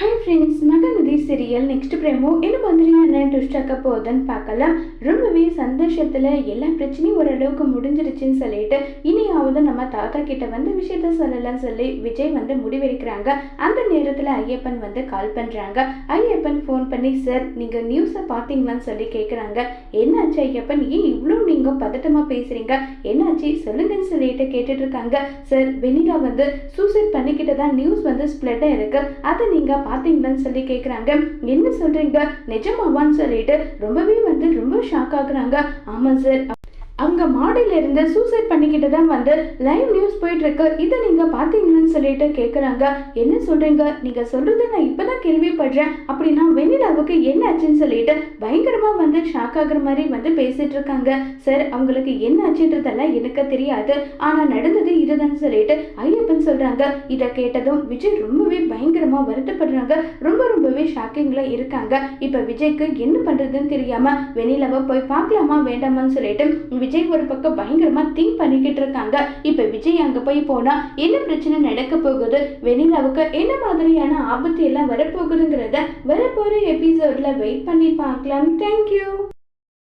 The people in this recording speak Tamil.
Hi friends Mahanadi serial next promo. என்ன மாதிரியான ட்விஸ்ட் ஆக்க போகுதுன்னு பார்க்கலாம். ரொம்பவே சந்தோஷத்தில் எல்லா பிரச்சனையும் ஓரளவுக்கு முடிஞ்சிருச்சுன்னு சொல்லிட்டு இனியாவது நம்ம தாத்தா கிட்ட வந்து விஷயத்த சொல்லலாம் சொல்லி விஜய் வந்து முடிவெடுக்கிறாங்க. அந்த நேரத்தில் ஐயப்பன் வந்து கால் பண்ணுறாங்க ஐயப்பன் ஃபோன் பண்ணி சார் நீங்கள் நியூஸை பார்த்தீங்களான்னு சொல்லி கேட்குறாங்க என்னாச்சு ஐயப்பன்? ஏன் இவ்வளோ நீங்கள் பதட்டமாக பேசுகிறீங்க என்னாச்சு? சொல்லுங்கன்னு சொல்லிட்டு கேட்டுட்ருக்காங்க சார் வெனிலா வந்து சூசைட் பண்ணிக்கிட்டு தான் நியூஸ் வந்து ஸ்ப்ளெட்டாக இருக்குது அதை நீங்கள் பார்த்தீங்களான்னு சொல்லி கேட்குறாங்க என்ன சொல்கிறீங்க நிஜமாவான்னு சொல்லிட்டு ரொம்பவே வந்து ரொம்ப ஷாக் ஆகுறாங்க. ஆமாம் சார் அவங்க மாடியில இருந்து சூசைட் பண்ணிக்கிட்டு தான் வந்து லைவ் நியூஸ் போயிட்டு இருக்கு. இதை நீங்க பாத்தீங்கன்னு சொல்லிட்டு கேக்குறாங்க. என்ன சொல்றீங்க? நீங்க சொல்றது நான் இப்பதான் கேள்விப்படுறேன். அப்படின்னா வெண்ணிலாவுக்கு என்ன ஆச்சுன்னு சொல்லிட்டு பயங்கரமா வந்து ஷாக் ஆகுற மாதிரி வந்து பேசிட்டு இருக்காங்க. சார் அவங்களுக்கு என்ன ஆச்சுன்றதெல்லாம் எனக்கு தெரியாது. ஆனா நடந்தது இதுதான் சொல்லிட்டு ஐயப்பன் சொல்றாங்க. இதை கேட்டதும் விஜய் ரொம்பவே பயங்கரமா வருத்தப்படுறாங்க. ரொம்ப ரொம்பவே ஷாக்கிங்ல இருக்காங்க. இப்ப விஜய்க்கு என்ன பண்றதுன்னு தெரியாம வெண்ணிலாவை போய் பார்க்கலாமா வேண்டாமான்னு சொல்லிட்டு விஜய் ஒரு பக்கம் பயங்கரமா திங்க் பண்ணிக்கிட்டு இருக்காங்க. இப்ப விஜய் அங்க போய் போனா என்ன பிரச்சனை நடக்க போகுது? வெனிலாவுக்கு என்ன மாதிரியான ஆபத்து எல்லாம் வரப்போகுதுங்கிறத வரப்போற எபிசோட்ல வெயிட் பண்ணி பார்க்கலாம். தேங்க்யூ